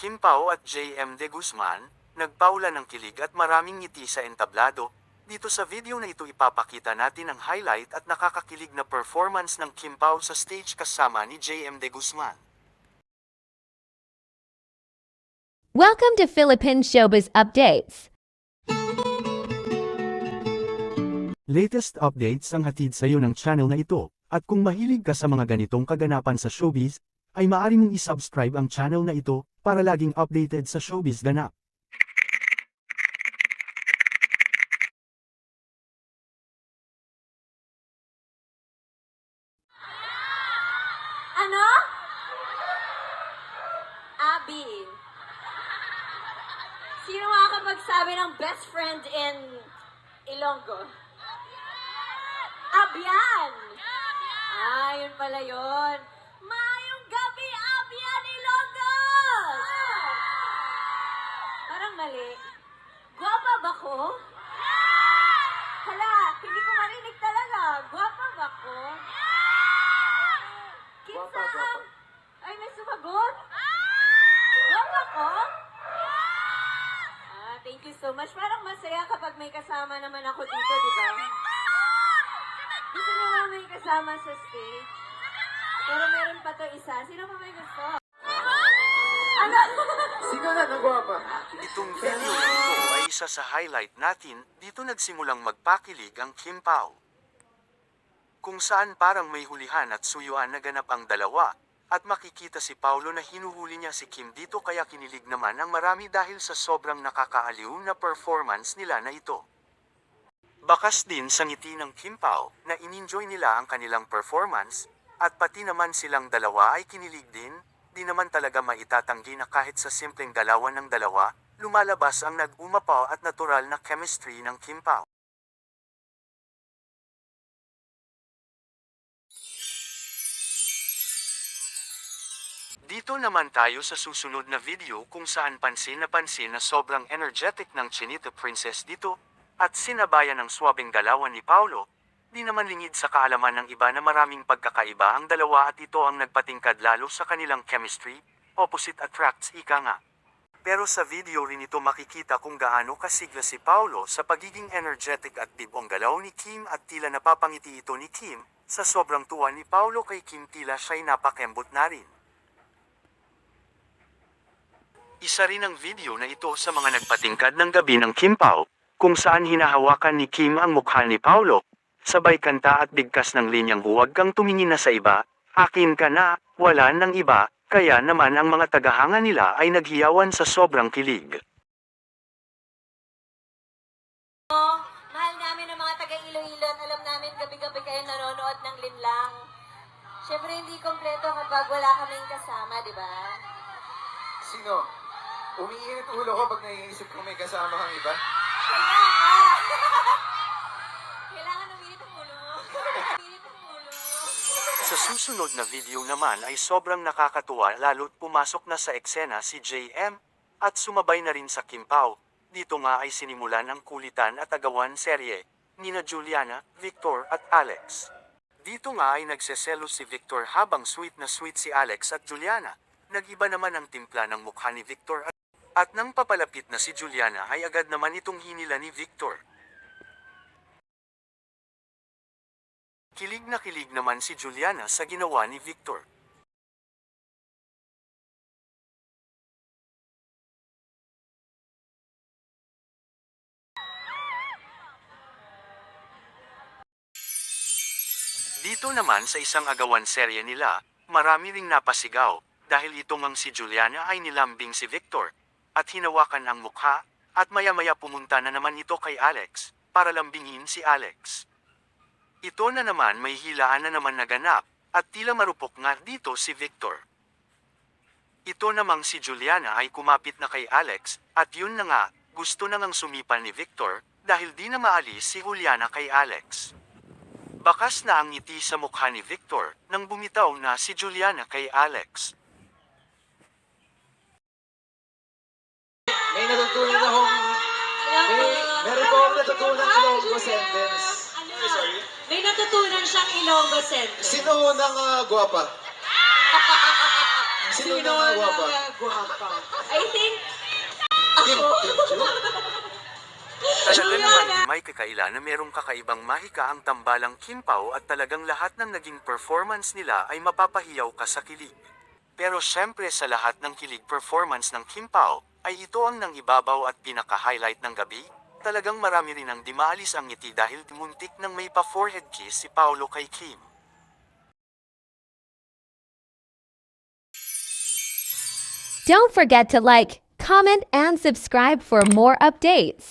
Kim Pao at JM De Guzman, nagpaula ng kilig at maraming ngiti sa entablado. Dito sa video na ito ipapakita natin ang highlight at nakakakilig na performance ng Kim Pao sa stage kasama ni JM De Guzman. Welcome to Philippine Showbiz Updates. Latest updates ang hatid sa iyo ng channel na ito, at kung mahilig ka sa mga ganitong kaganapan sa showbiz, ay maaari mong isubscribe ang channel na ito para laging updated sa showbiz ganap. Ano? Abby. Sino makakapagsabi ng best friend in Ilonggo? Abyan! Ah, yun pala yun. Parang mali. Guwapa ba ko? Hala, hindi ko marinig talaga. Guwapa ba ko? Kinsa ang... Ay, may sumagot? Guwapa ko? Ah, thank you so much. Parang masaya kapag may kasama naman ako dito, di ba? Gusto ba may kasama sa stage? Pero meron pa to isa. Sino pa may gusto? Ano? Itong video na ito ay isa sa highlight natin, dito nagsimulang magpakilig ang Kim Pao. Kung saan parang may hulihan at suyuan na ganap ang dalawa, at makikita si Paulo na hinuhuli niya si Kim dito kaya kinilig naman ang marami dahil sa sobrang nakakaaliw na performance nila na ito. Bakas din sa ngiti ng Kim Pao na in-enjoy nila ang kanilang performance, at pati naman silang dalawa ay kinilig din, di naman talaga maitatanggi na kahit sa simpleng galawan ng dalawa, lumalabas ang nag-umapaw at natural na chemistry ng Kim Pao. Dito naman tayo sa susunod na video kung saan pansin na pansin na sobrang energetic ng Chinito Princess dito, at sinabayan ng swabing galawan ni Paulo, di naman lingid sa kaalaman ng iba na maraming pagkakaiba ang dalawa at ito ang nagpatingkad lalo sa kanilang chemistry, opposite attracts ika nga. Pero sa video rin ito makikita kung gaano kasigla si Paulo sa pagiging energetic at bibong galaw ni Kim at tila napapangiti ito ni Kim, sa sobrang tuwa ni Paulo kay Kim tila siya'y napakembot na rin. Isa rin ang video na ito sa mga nagpatingkad ng gabi ng Kim Pao, kung saan hinahawakan ni Kim ang mukha ni Paulo, sabay kanta at bigkas ng linyang huwag kang tumingin na sa iba, akin ka na, wala ng iba, kaya naman ang mga tagahanga nila ay naghiyawan sa sobrang kilig. Mahal namin ang mga taga Iloilo at alam namin gabi-gabi kayo nanonood ng linlang. Siyempre hindi kompleto kapag wala kaming kasama, di ba? Sino? Umiinit ulo ko pag naiisip kong may kasama kang iba. Kaya nga! Kailangan uminit ang ulo mo. Uminit ang ulo mo. Sa susunod na video naman ay sobrang nakakatuwa lalo't pumasok na sa eksena si JM, at sumabay na rin sa Kim. Dito nga ay sinimulan ang kulitan at agawan serye, nina Juliana, Victor at Alex. Dito nga ay nagseselos si Victor habang sweet na sweet si Alex at Juliana. Nag-iba naman ang timpla ng mukha ni Victor at, at nang papalapit na si Juliana ay agad naman itong hinila ni Victor. Kilig na kilig naman si Juliana sa ginawa ni Victor. Dito naman sa isang agawan serye nila, marami ring napasigaw, dahil itong ang si Juliana ay nilambing si Victor, at hinawakan ang mukha, at maya-maya pumunta na naman ito kay Alex, para lambingin si Alex. Ito na naman may hilaan na naman naganap, at tila marupok nga dito si Victor. Ito namang si Juliana ay kumapit na kay Alex, at yun na nga, gusto na ngang sumipan ni Victor, dahil di na maalis si Juliana kay Alex. Bakas na ang ngiti sa mukha ni Victor, nang bumitaw na si Juliana kay Alex. May natutunan akong... May, meron po akong natutunan Ilonggo sentence. Ano? May natutunan siyang Ilonggo sentence. Sino unang uh, gwapa? Sino na nga guwapa? I think, Kim, Kim Chiu? Talaga naman may kakaila na merong kakaibang mahika ang tambalang Kimpaw at talagang lahat ng naging performance nila ay mapapahiyaw ka sa kilig. Pero syempre sa lahat ng kilig performance ng Kimpaw, ay ito ang nang ibabaw at pinaka-highlight ng gabi. Talagang marami rin ang di maalis ang ngiti dahil muntik nang may pa-forehead kiss si Paolo kay Kim. Don't forget to like, comment, and subscribe for more updates.